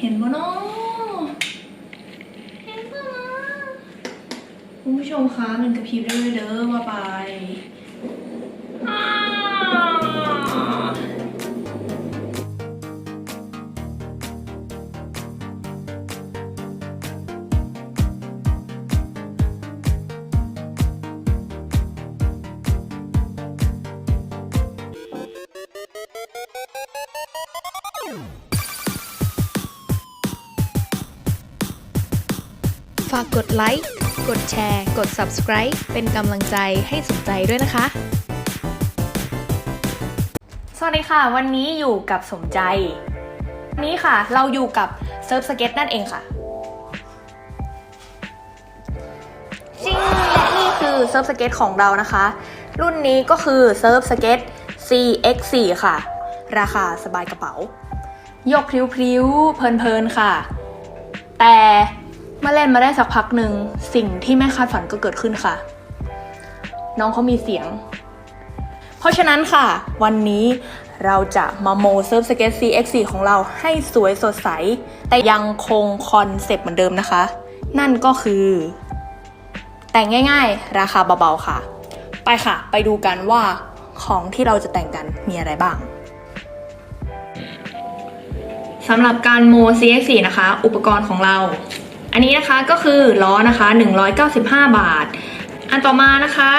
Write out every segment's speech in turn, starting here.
เห็นปะเนาะเห็นปะนะคุณผู้ชมคะมันกระพริบได้เลยเด้อว่าไป ฝากกดไลค์ กดแชร์ กด subscribe เป็นกำลังใจให้สนใจด้วยนะคะ สวัสดีค่ะ วันนี้อยู่กับสมใจนนี้ค่ะ เราอยู่กับเซิร์ฟสเก็ตนั่นเองค่ะจริงและนี่คือเซิร์ฟสเก็ตของเรานะคะ รุ่นนี้ก็คือเซิร์ฟสเก็ต CX4 ค่ะ ราคาสบายกระเป๋า ยกพลิ้วๆเพลินๆค่ะ แต่ เมื่อเล่นมาได้สักพักหนึ่งสิ่งที่ไม่คาดฝันก็เกิดขึ้นค่ะ น้องเขามีเสียง เพราะฉะนั้นค่ะ วันนี้เราจะมาโมเซิร์ฟสเก็ต CX4 ของเราให้สวยสดใส แต่ยังคงคอนเซปต์เหมือนเดิมนะคะ นั่นก็คือ แต่งง่ายๆ ราคาเบาๆค่ะ ไปค่ะ ไปดูกันว่าของที่เราจะแต่งกันมีอะไรบ้างสำหรับการโม CX4 นะคะ อุปกรณ์ของเรา อันนี้นะคะก็คือล้อนะคะ 195 บาท อันต่อมานะคะ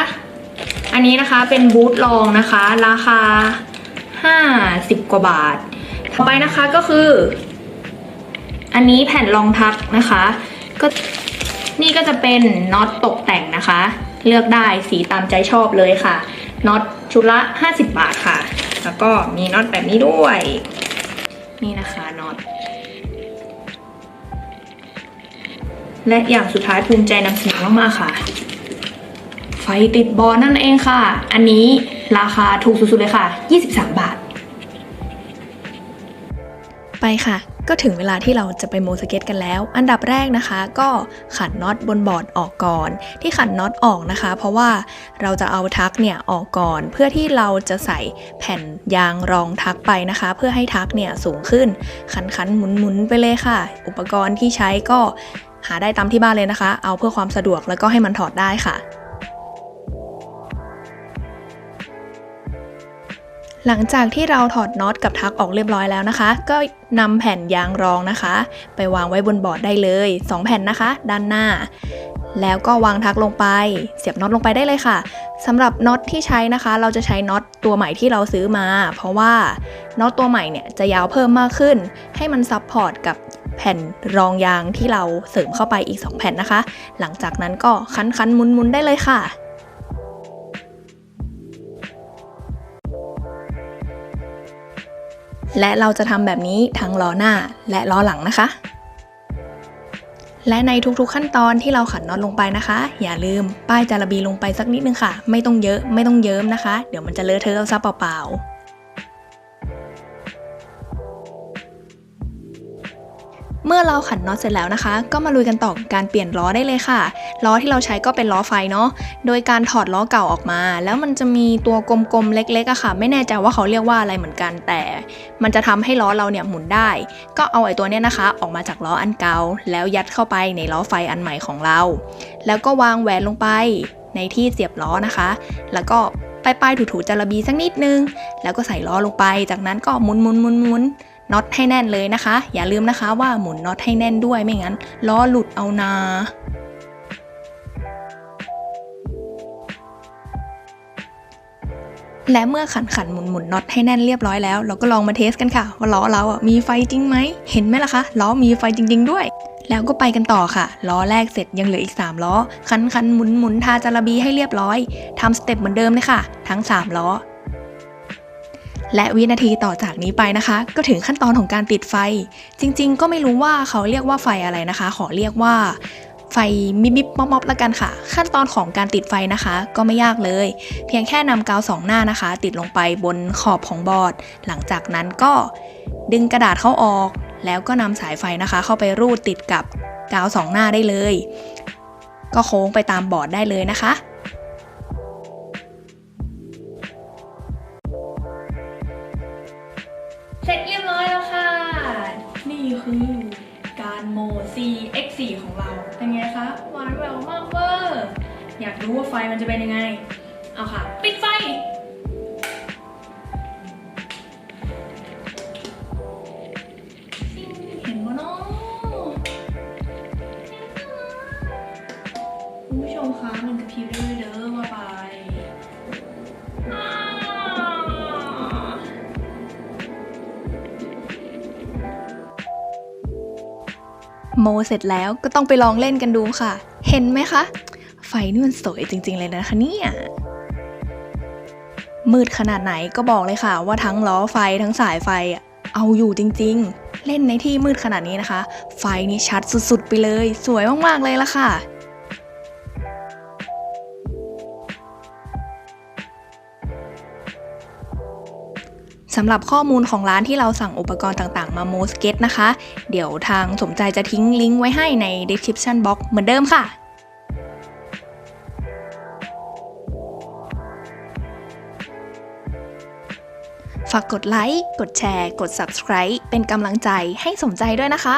อันนี้นะคะเป็นบูทลองนะคะ ราคา 50 กว่าบาท ต่อไปนะคะก็คือ อันนี้แผ่นรองทักนะคะ ก็นี่ก็จะเป็นน็อตตกแต่งนะคะ เลือกได้สีตามใจชอบเลยค่ะน็อตชุดละ 50 บาทค่ะ แล้วก็มีน็อตแบบนี้ด้วย นี่นะคะ และอย่างสุดท้ายภูมิใจนำเสนอมากๆค่ะ ไฟติดบอลนั่นเองค่ะ อันนี้ราคาถูกสุดๆเลยค่ะ 23 บาท ไปค่ะ ก็ถึงเวลาที่เราจะไปโมสเก็ตกันแล้ว อันดับแรกนะคะ ก็ขันน็อตบนบอร์ดออกก่อน ที่ขันน็อตออกนะคะ เพราะว่าเราจะเอาทักเนี่ยออกก่อน เพื่อที่เราจะใส่แผ่นยางรองทักไปนะคะ เพื่อให้ทักเนี่ยสูงขึ้น ขันขันหมุนหมุนไปเลยค่ะ อุปกรณ์ที่ใช้ก็ หาได้ตามที่บ้านเลยนะคะ เอาเพื่อความสะดวกแล้วก็ให้มันถอดได้ค่ะ หลังจากที่เราถอดน็อตกับทักออกเรียบร้อยแล้วนะคะ ก็นำแผ่นยางรองนะคะ ไปวางไว้บนบอร์ดได้เลย 2 แผ่นนะคะ ด้านหน้า แล้วก็วางทักลงไป เสียบน็อตลงไปได้เลยค่ะสำหรับน็อตที่ใช้นะคะ เราจะใช้น็อตตัวใหม่ที่เราซื้อมา เพราะว่าน็อตตัวใหม่เนี่ยจะยาวเพิ่มมากขึ้น ให้มันซับพอร์ตกับแผ่นรองยางที่เราเสริมเข้าไปอีก 2 แผ่นนะคะ หลังจากนั้นก็คันคันมุนมุนได้เลยค่ะและเราจะทำแบบนี้ทั้งล้อหน้าและล้อหลังนะคะ และในทุกๆขั้นตอนที่เราขันน็อตลงไปนะคะ อย่าลืมป้ายจาระบีลงไปสักนิดนึงค่ะ ไม่ต้องเยอะไม่ต้องเยิ้มนะคะ เดี๋ยวมันจะเลอะเทอะเอาซะเปล่าๆ เมื่อเราขันน็อตเสร็จแล้วนะคะ ก็มาลุยกันต่อการเปลี่ยนล้อได้เลยค่ะ ล้อที่เราใช้ก็เป็นล้อไฟเนาะ โดยการถอดล้อเก่าออกมา แล้วมันจะมีตัวกลมๆเล็กๆอะค่ะ ไม่แน่ใจว่าเขาเรียกว่าอะไรเหมือนกัน แต่ มันจะทำให้ล้อเราเนี่ยหมุนได้ ก็เอาไอ้ตัวเนี้ยนะคะ ออกมาจากล้ออันเก่า แล้วยัดเข้าไปในล้อไฟอันใหม่ของเรา แล้วก็วางแหวนลงไปในที่เสียบล้อนะคะ แล้วก็ป้ายๆถูๆจาระบีสักนิดนึง แล้วก็ใส่ล้อลงไป จากนั้นก็หมุนหมุนหมุนหมุน น็อตให้แน่นเลยนะคะ อย่าลืมนะคะว่าหมุนน็อตให้แน่นด้วยไม่งั้นล้อหลุดเอานาและเมื่อขันขันหมุนหมุนน็อตให้แน่นเรียบร้อยแล้ว เราก็ลองมาเทสกันค่ะ ว่าล้อเราอะมีไฟจริงไหม เห็นไหมล่ะคะล้อมีไฟจริง ๆ ด้วย แล้วก็ไปกันต่อค่ะ ล้อแรกเสร็จยังเหลืออีก 3 ล้อคันคันหมุนหมุนทาจาระบีให้เรียบร้อยทำสเต็ปเหมือนเดิมเลยค่ะ ทั้ง 3 ล้อ และวินาทีต่อจากนี้ไปนะคะ ก็ถึงขั้นตอนของการติดไฟ จริง ๆ ก็ไม่รู้ว่าเขาเรียกว่าไฟอะไรนะคะ ขอเรียกว่าไฟมิบมิบมอบมอบละกันค่ะ ขั้นตอนของการติดไฟนะคะ ก็ไม่ยากเลย เพียงแค่นำกาวสองหน้านะคะ ติดลงไปบนขอบของบอร์ด หลังจากนั้นก็ดึงกระดาษเข้าออก แล้วก็นำสายไฟนะคะ เข้าไปรูดติดกับกาวสองหน้าได้เลย ก็โค้งไปตามบอร์ดได้เลยนะคะ เสร็จเรียบร้อยแล้วค่ะ นี่คือการโม CX4 ของเรา เป็นไงคะหวานแหววมากเวอร์อยากรู้ว่าไฟมันจะเป็นยังไง เอาค่ะ ปิดไฟ เห็นบ่เนาะคุณผู้ชมคะมันกระพริบด้วยเด้อว่าไป โมเสร็จแล้วก็ต้องไปลองเล่นกันดูค่ะ เห็นไหมคะ ไฟนี่มันสวยจริง ๆ เลยนะคะเนี่ยมืดขนาดไหนก็บอกเลยค่ะ ว่าทั้งล้อไฟทั้งสายไฟเอาอยู่จริง ๆ เล่นในที่มืดขนาดนี้นะคะ ไฟนี่ชัดสุด ๆ ไปเลย สวยมาก ๆ เลยละค่ะ สำหรับข้อมูลของร้านที่เราสั่งอุปกรณ์ต่างๆ มาโมสเก็ตนะคะ เดี๋ยวทางสมใจจะทิ้งลิงก์ไว้ให้ใน description box เหมือนเดิมค่ะ ฝากกดไลค์ กดแชร์ กด subscribe เป็นกำลังใจให้สมใจด้วยนะคะ